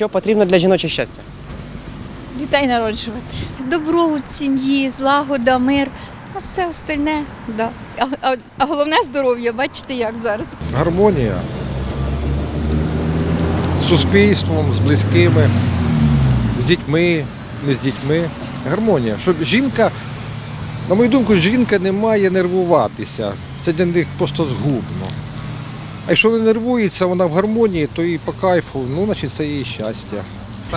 Що потрібно для жіночого щастя? Дітей народжувати. добробут в сім'ї, злагода, мир, а все остальне, да. А, а, а головне здоров'я, бачите, як зараз. гармонія з суспільством, з близькими, з дітьми, не з дітьми. Гармонія. Щоб жінка, на мою думку, жінка не має нервуватися. Це для них просто згубно. А якщо не нервується, вона в гармонії, то і по кайфу, ну, значить, це її щастя.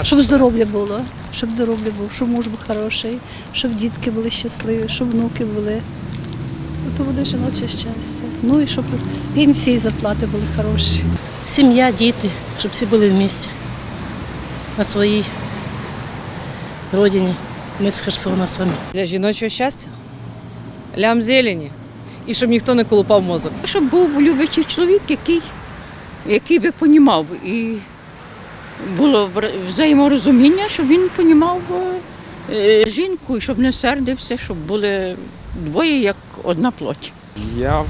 Щоб здоров'я було, щоб здоров'я було, щоб муж був хороший, щоб дітки були щасливі, щоб внуки були. То буде жіноче щастя. Ну і щоб пенсії і зарплати були хороші. Сім'я, діти, щоб всі були в місті. На своїй родині. Ми з Херсона самі. Для жіночого щастя. Лям зелені. І щоб ніхто не колупав мозок. Щоб був люблячий чоловік, який, який би понімав. І було взаєморозуміння, щоб він понімав е, жінку, і щоб не сердився, щоб були двоє як одна плоть. Я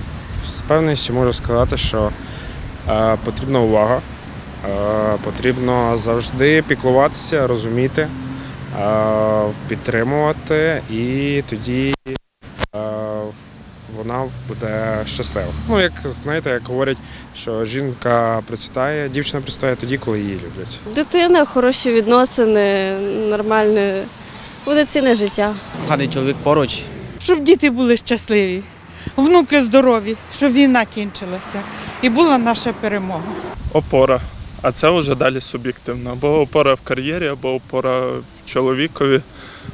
з певністю можу сказати, що е, потрібна увага, е, потрібно завжди піклуватися, розуміти, е, підтримувати, і тоді вона буде щаслива. Ну, як знаєте, як говорять, що жінка процвітає, дівчина процвітає тоді, коли її люблять. Дитина, хороші відносини, нормальне, повноцінне життя. Коханий чоловік поруч. щоб діти були щасливі, внуки здорові, щоб війна кінчилася і була наша перемога. опора. А це вже далі суб'єктивно. Або опора в кар'єрі, або опора в чоловікові,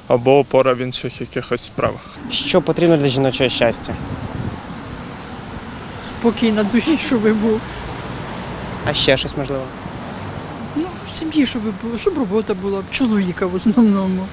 або опора в інших якихось справах. Що потрібно для жіночого щастя? Спокій на душі, щоб був. А ще щось можливо? Ну, в сім'ї, щоб було, щоб робота була, чоловіка в основному.